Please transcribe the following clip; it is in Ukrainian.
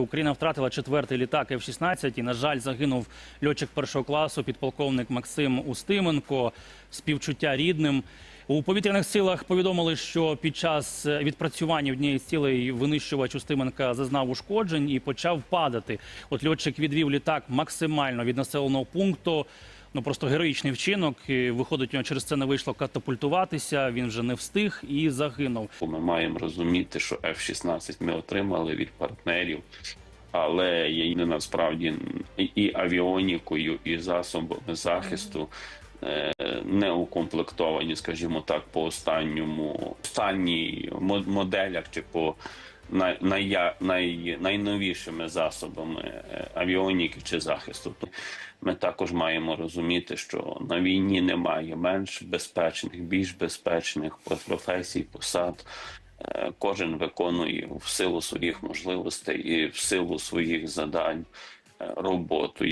Україна втратила четвертий літак F-16 і, на жаль, загинув льотчик першого класу, підполковник Максим Устименко. Співчуття рідним. У повітряних силах повідомили, що під час відпрацювання однієї з цілей винищувач Устименка зазнав ушкоджень і почав падати. От льотчик відвів літак максимально від населеного пункту. Ну просто героїчний вчинок. І, Виходить, у нього через це не вийшло катапультуватися. Він вже не встиг і загинув. Ми маємо розуміти, що F-16 ми отримали від партнерів, але є не насправді і, авіонікою, і засобами захисту. е, Не укомплектовані, скажімо так, по останньому останній мо- моделях чи по най, най, най, найновішими засобами е, авіоніки чи захисту. Ми також маємо розуміти, що на війні немає менш безпечних, більш безпечних професій, посад. Е, Кожен виконує в силу своїх можливостей і в силу своїх задань е, роботу.